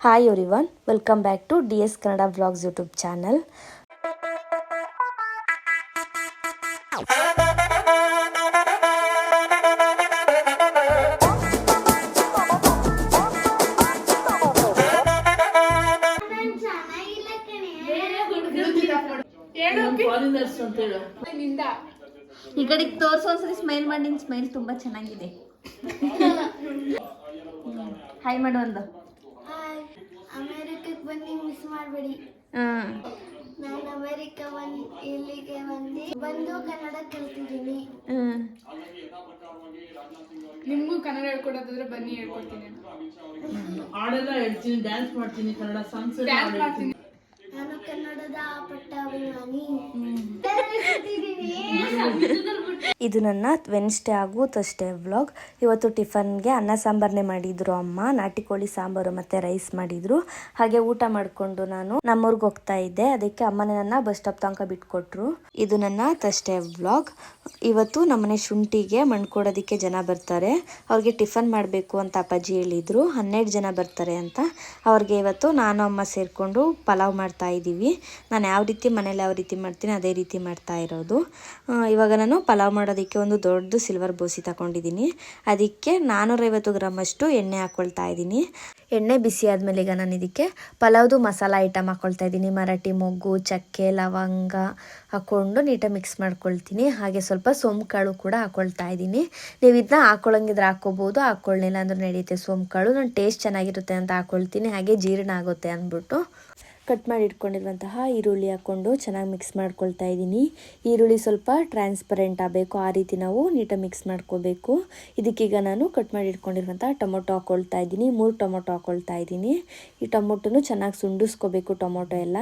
Hi everyone welcome back to D S Kannada vlogs YouTube channel foreigners ಅಂತ ಹೇಳು ಈ ಕಡೆಗೆ ತೋರಿಸೋ ಒಂದ್ಸರಿ ಸ್ಮೈಲ್ ಮಾಡಿ ನಿನ್ ಸ್ಮೈಲ್ ತುಂಬಾ ಚೆನ್ನಾಗಿದೆ. ಹಾಯ್ ಮಾಡು ಒಂದು ಹಾಯ್ ಅಮೇರಿಕಕ್ಕೆ ಬನ್ನಿ ಮಿಸ್ ಮಾಡಬೇಡಿ. ನಾನು ಅಮೇರಿಕ ಬಂದು ಇಲ್ಲಿಗೆ ಬಂದು ಬಂದು ಕನ್ನಡ ಕಲ್ತಿದ್ದೀನಿ ಹ್ಮ್ ನಿಮಗೂ ಕನ್ನಡ ಹೇಳ್ಕೊಡೋದಾದ್ರೆ ಬನ್ನಿ ಹೇಳ್ಕೊಡ್ತೀನಿ. ಹಾಡೆಲ್ಲ ಹೇಳ್ತೀನಿ ಡ್ಯಾನ್ಸ್ ಮಾಡ್ತೀನಿ ಕನ್ನಡ ಸಾಂಗ್ಸ್ ಡ್ಯಾನ್ಸ್ ಮಾಡ್ತೀನಿ ನಾನು ಕನ್ನಡದ ಪಟ್ಟ ಅಭಿಮಾನಿ. ಇದು ನನ್ನ ವೆನ್ಸ್ಡೇ ಹಾಗೂ ತಸ್ಡೇ ವ್ಲಾಗ್ ಇವತ್ತು ಟಿಫನ್ಗೆ ಅನ್ನ ಸಾಂಬಾರನ್ನೇ ಮಾಡಿದ್ರು ಅಮ್ಮ. ನಾಟಿ ಕೋಳಿ ಸಾಂಬಾರು ಮತ್ತೆ ರೈಸ್ ಮಾಡಿದ್ರು. ಹಾಗೆ ಊಟ ಮಾಡಿಕೊಂಡು ನಾನು ನಮ್ಮೂರ್ಗೆ ಹೋಗ್ತಾ ಇದ್ದೆ. ಅದಕ್ಕೆ ಅಮ್ಮನೇ ನನ್ನ ಬಸ್ ಸ್ಟಾಪ್ ತನಕ ಬಿಟ್ಕೊಟ್ರು. ಇದು ನನ್ನ ತಸ್ಡೇ ವ್ಲಾಗ್ ಇವತ್ತು ನಮ್ಮನೆ ಶುಂಠಿಗೆ ಮಣ್ಣು ಕೊಡೋದಕ್ಕೆ ಜನ ಬರ್ತಾರೆ. ಅವ್ರಿಗೆ ಟಿಫನ್ ಮಾಡಬೇಕು ಅಂತ ಅಪ್ಪಾಜಿ ಹೇಳಿದ್ರು. ಹನ್ನೆರಡು ಜನ ಬರ್ತಾರೆ ಅಂತ. ಅವ್ರಿಗೆ ಇವತ್ತು ನಾನು, ಅಮ್ಮ ಸೇರಿಕೊಂಡು ಪಲಾವ್ ಮಾಡ್ತಾ ಇದ್ದೀವಿ. ನಾನು ಯಾವ ರೀತಿ ಮನೇಲಿ ಯಾವ ರೀತಿ ಮಾಡ್ತೀನಿ, ಅದೇ ರೀತಿ ಮಾಡ್ತಾ ಇರೋದು. ಇವಾಗ ನಾನು ಪಲಾವ್ ಮಾಡೋದಕ್ಕೆ ಒಂದು ದೊಡ್ಡ ಸಿಲ್ವರ್ ಬೋಸಿ ತಗೊಂಡಿದ್ದೀನಿ. ಅದಕ್ಕೆ ನಾನ್ನೂರೈವತ್ತು ಗ್ರಾಮ್ ಅಷ್ಟು ಎಣ್ಣೆ ಹಾಕ್ಕೊಳ್ತಾ ಇದ್ದೀನಿ. ಎಣ್ಣೆ ಬಿಸಿ ಆದಮೇಲೆ ಈಗ ನಾನು ಇದಕ್ಕೆ ಪಲಾವ್ದು ಮಸಾಲ ಐಟಮ್ ಹಾಕ್ಕೊಳ್ತಾ ಇದ್ದೀನಿ. ಮರಾಠಿ ಮೊಗ್ಗು, ಚಕ್ಕೆ, ಲವಂಗ ಹಾಕ್ಕೊಂಡು ನೀಟಾಗಿ ಮಿಕ್ಸ್ ಮಾಡ್ಕೊಳ್ತೀನಿ. ಹಾಗೆ ಸ್ವಲ್ಪ ಸೋಂಕಾಳು ಕೂಡ ಹಾಕ್ಕೊಳ್ತಾ ಇದ್ದೀನಿ. ನೀವು ಇದನ್ನ ಹಾಕ್ಕೊಳ್ಳಂಗಿದ್ರೆ ಹಾಕ್ಕೋಬೋದು ಹಾಕ್ಕೊಳ್ಳಿಲ್ಲ ಅಂದ್ರೆ ನಡೆಯುತ್ತೆ. ಸೋಂಕಾಳು ಕಾಳು ನಾನು ಟೇಸ್ಟ್ ಚೆನ್ನಾಗಿರುತ್ತೆ ಅಂತ ಹಾಕ್ಕೊಳ್ತೀನಿ ಹಾಗೆ ಜೀರ್ಣ ಆಗುತ್ತೆ ಅಂದ್ಬಿಟ್ಟು. ಕಟ್ ಮಾಡಿ ಇಟ್ಕೊಂಡಿರುವಂತಹ ಈರುಳ್ಳಿ ಹಾಕ್ಕೊಂಡು ಚೆನ್ನಾಗಿ ಮಿಕ್ಸ್ ಮಾಡ್ಕೊಳ್ತಾ ಇದ್ದೀನಿ ಈರುಳ್ಳಿ ಸ್ವಲ್ಪ ಟ್ರಾನ್ಸ್ಪರೆಂಟ್ ಆಗಬೇಕು. ಆ ರೀತಿ ನಾವು ನೀಟಾಗಿ ಮಿಕ್ಸ್ ಮಾಡ್ಕೋಬೇಕು. ಇದಕ್ಕೀಗ ನಾನು ಕಟ್ ಮಾಡಿ ಇಟ್ಕೊಂಡಿರುವಂತಹ ಟೊಮೊಟೊ ಹಾಕ್ಕೊಳ್ತಾ ಇದ್ದೀನಿ ಮೂರು ಟೊಮೊಟೊ ಹಾಕ್ಕೊಳ್ತಾ ಇದ್ದೀನಿ ಈ ಟೊಮೊಟೊನು ಚೆನ್ನಾಗಿ ಸುಂಡಿಸ್ಕೋಬೇಕು ಟೊಮೊಟೊ ಎಲ್ಲ.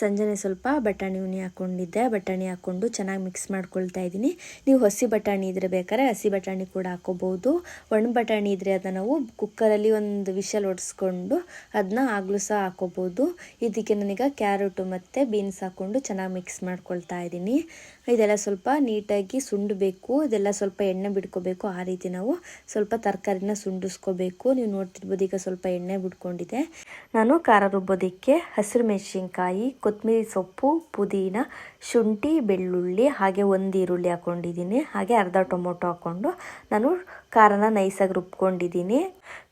ಸಂಜೆನೆ ಸ್ವಲ್ಪ ಬಟಾಣಿ ಉನಿ ಹಾಕ್ಕೊಂಡಿದ್ದೆ ಬಟಾಣಿ ಹಾಕ್ಕೊಂಡು ಚೆನ್ನಾಗಿ ಮಿಕ್ಸ್ ಮಾಡ್ಕೊಳ್ತಾ ಇದ್ದೀನಿ ನೀವು ಹಸಿ ಬಟಾಣಿ ಇದ್ರೆ ಬೇಕಾದ್ರೆ ಹಸಿ ಬಟಾಣಿ ಕೂಡ ಹಾಕೋಬಹುದು. ಒಣ ಬಟಾಣಿ ಇದ್ರೆ ಅದನ್ನ ನಾವು ಕುಕ್ಕರಲ್ಲಿ ಒಂದು ವಿಷಲ್ ಒಡಿಸ್ಕೊಂಡು ಅದನ್ನ ಆಗ್ಲೂ ಸಹ ಹಾಕೋಬಹುದು. ಇದಕ್ಕೆ ನಾನೀಗ ಕ್ಯಾರೆಟು ಮತ್ತು ಬೀನ್ಸ್ ಹಾಕ್ಕೊಂಡು ಚೆನ್ನಾಗಿ ಮಿಕ್ಸ್ ಮಾಡ್ಕೊಳ್ತಾ ಇದ್ದೀನಿ. ಇದೆಲ್ಲ ಸ್ವಲ್ಪ ನೀಟಾಗಿ ಸುಂಡಬೇಕು. ಇದೆಲ್ಲ ಸ್ವಲ್ಪ ಎಣ್ಣೆ ಬಿಡ್ಕೋಬೇಕು ಆ ರೀತಿ ನಾವು ಸ್ವಲ್ಪ ತರಕಾರಿನ ಸುಂಡಿಸ್ಕೋಬೇಕು. ನೀವು ನೋಡ್ತಿರ್ಬೋದು ಈಗ ಸ್ವಲ್ಪ ಎಣ್ಣೆ ಬಿಡ್ಕೊಂಡಿದೆ ನಾನು ಖಾರ ರುಬ್ಬೋದಕ್ಕೆ ಹಸಿರು ಮೆಣಸಿನ್ಕಾಯಿ, ಕೊತ್ತಂಬರಿ ಸೊಪ್ಪು, ಪುದೀನ, ಶುಂಠಿ, ಬೆಳ್ಳುಳ್ಳಿ, ಹಾಗೆ ಒಂದು ಈರುಳ್ಳಿ ಹಾಕ್ಕೊಂಡಿದ್ದೀನಿ ಹಾಗೆ ಅರ್ಧ ಟೊಮೊಟೊ ಹಾಕ್ಕೊಂಡು ನಾನು ಖಾರನ ನೈಸಾಗಿ ರುಬ್ಕೊಂಡಿದ್ದೀನಿ.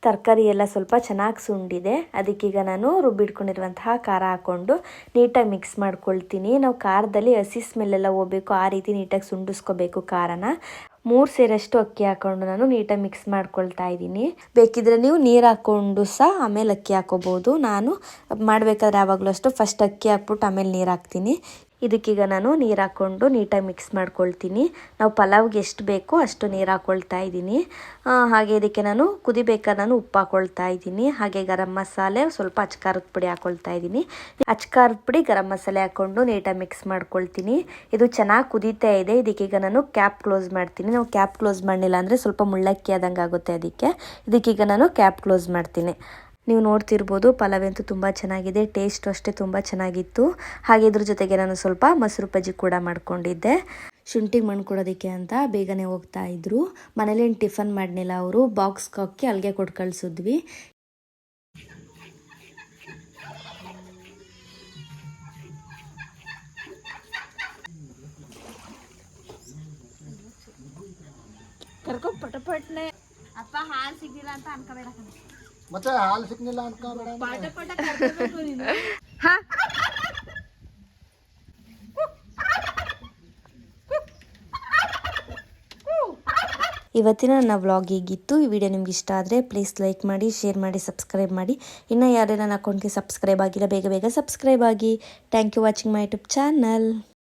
ತರಕಾರಿ ಎಲ್ಲ ಸ್ವಲ್ಪ ಚೆನ್ನಾಗಿ ಸುಂಡಿದೆ. ಅದಕ್ಕೀಗ ನಾನು ರುಬ್ಬಿಟ್ಕೊಂಡಿರುವಂತಹ ಖಾರ ಹಾಕ್ಕೊಂಡು ನೀಟಾಗಿ ಮಿಕ್ಸ್ ಮಾಡ್ಕೊಳ್ತೀನಿ. ನಾವು ಖಾರದಲ್ಲಿ ಹಸಿ ಸ್ಮೆಲ್ಲೆಲ್ಲ ಹೋಗ್ಬೇಕು, ಆ ರೀತಿ ನೀಟಾಗಿ ಸುಂಡಿಸ್ಕೋಬೇಕು ಖಾರನ. ಮೂರು ಸೇರಷ್ಟು ಅಕ್ಕಿ ಹಾಕೊಂಡು ನಾನು ನೀಟಾಗಿ ಮಿಕ್ಸ್ ಮಾಡ್ಕೊಳ್ತಾ ಇದ್ದೀನಿ. ಬೇಕಿದ್ರೆ ನೀವು ನೀರು ಹಾಕ್ಕೊಂಡು ಸಹ ಆಮೇಲೆ ಅಕ್ಕಿ ಹಾಕೋಬೋದು. ನಾನು ಮಾಡಬೇಕಾದ್ರೆ ಯಾವಾಗಲೂ ಅಷ್ಟು ಫಸ್ಟ್ ಅಕ್ಕಿ ಹಾಕ್ಬಿಟ್ಟು ಆಮೇಲೆ ನೀರು ಹಾಕ್ತೀನಿ. ಇದಕ್ಕೀಗ ನಾನು ನೀರು ಹಾಕ್ಕೊಂಡು ನೀಟಾಗಿ ಮಿಕ್ಸ್ ಮಾಡ್ಕೊಳ್ತೀನಿ. ನಾವು ಪಲಾವ್ಗೆ ಎಷ್ಟು ಬೇಕೋ ಅಷ್ಟು ನೀರು ಹಾಕ್ಕೊಳ್ತಾ ಇದ್ದೀನಿ. ಹಾಗೆ ಇದಕ್ಕೆ ನಾನು ಕುದಿಬೇಕಾದ ನಾನು ಉಪ್ಪು ಹಾಕ್ಕೊಳ್ತಾ ಇದ್ದೀನಿ. ಹಾಗೆ ಗರಂ ಮಸಾಲೆ ಸ್ವಲ್ಪ ಅಚ್ಕಾರದ ಪುಡಿ ಹಾಕ್ಕೊಳ್ತಾ ಇದ್ದೀನಿ. ಅಚ್ಕಾರದ ಪುಡಿ, ಗರಂ ಮಸಾಲೆ ಹಾಕ್ಕೊಂಡು ನೀಟಾಗಿ ಮಿಕ್ಸ್ ಮಾಡ್ಕೊಳ್ತೀನಿ. ಇದು ಚೆನ್ನಾಗಿ ಕುದೀತಾ ಇದೆ. ಇದಕ್ಕೀಗ ನಾನು ಕ್ಯಾಪ್ ಕ್ಲೋಸ್ ಮಾಡ್ತೀನಿ. ನಾವು ಕ್ಯಾಪ್ ಕ್ಲೋಸ್ ಮಾಡಲಿಲ್ಲ ಅಂದರೆ ಸ್ವಲ್ಪ ಮುಳ್ಳಕ್ಕಿ ಆದಂಗೆ ಆಗುತ್ತೆ ಅದಕ್ಕೆ. ಇದಕ್ಕೀಗ ನಾನು ಕ್ಯಾಪ್ ಕ್ಲೋಸ್ ಮಾಡ್ತೀನಿ. ನೀವು ನೋಡ್ತಿರ್ಬೋದು ಪಲಾವ್ ಅಂತೂ ತುಂಬ ಚೆನ್ನಾಗಿದೆ ಟೇಸ್ಟ್ ಅಷ್ಟೇ ತುಂಬ ಚೆನ್ನಾಗಿತ್ತು. ಹಾಗೆ ಇದ್ರ ಜೊತೆಗೆ ನಾನು ಸ್ವಲ್ಪ ಮೊಸರು ಬಜ್ಜಿ ಕೂಡ ಮಾಡ್ಕೊಂಡಿದ್ದೆ. ಶುಂಠಿಗೆ ಮಣ್ಣು ಕೊಡೋದಕ್ಕೆ ಅಂತ ಬೇಗನೆ ಹೋಗ್ತಾ ಇದ್ರು. ಮನೇಲೇನು ಟಿಫನ್ ಮಾಡಲಿಲ್ಲ ಅವರು ಬಾಕ್ಸ್ ಹಾಕಿ ಅಲ್ಲಿಗೆ ಕೊಟ್ಟು ಕಳಿಸಿದ್ವಿ. ಕರ್ಕೊ ಪಟಪಟ್ನೆ. ಅಪ್ಪ ಹಾಲು ಸಿಗ್ಲಿಲ್ಲ ಅಂತ ಅನ್ಕೋಬೇಡ ಮತ್ತೆ ಹಾಲು ಸಿಕ್ನಿಲ್ಲ ಅನ್ಕೋಬೇಡ ಇವತ್ತಿನ ನನ್ನ ವ್ಲಾಗ್ ಹೀಗಿತ್ತು? ಈ ವಿಡಿಯೋ ನಿಮ್ಗೆ ಇಷ್ಟ ಆದರೆ ಪ್ಲೀಸ್ ಲೈಕ್ ಮಾಡಿ ಶೇರ್ ಮಾಡಿ ಸಬ್ಸ್ಕ್ರೈಬ್ ಮಾಡಿ. ಇನ್ನು ಯಾರೇ ನನ್ನ ಅಕೌಂಟ್ಗೆ ಸಬ್ಸ್ಕ್ರೈಬ್ ಆಗಿಲ್ಲ ಬೇಗ ಬೇಗ ಸಬ್ಸ್ಕ್ರೈಬ್ ಆಗಿ. Thank you watching my YouTube channel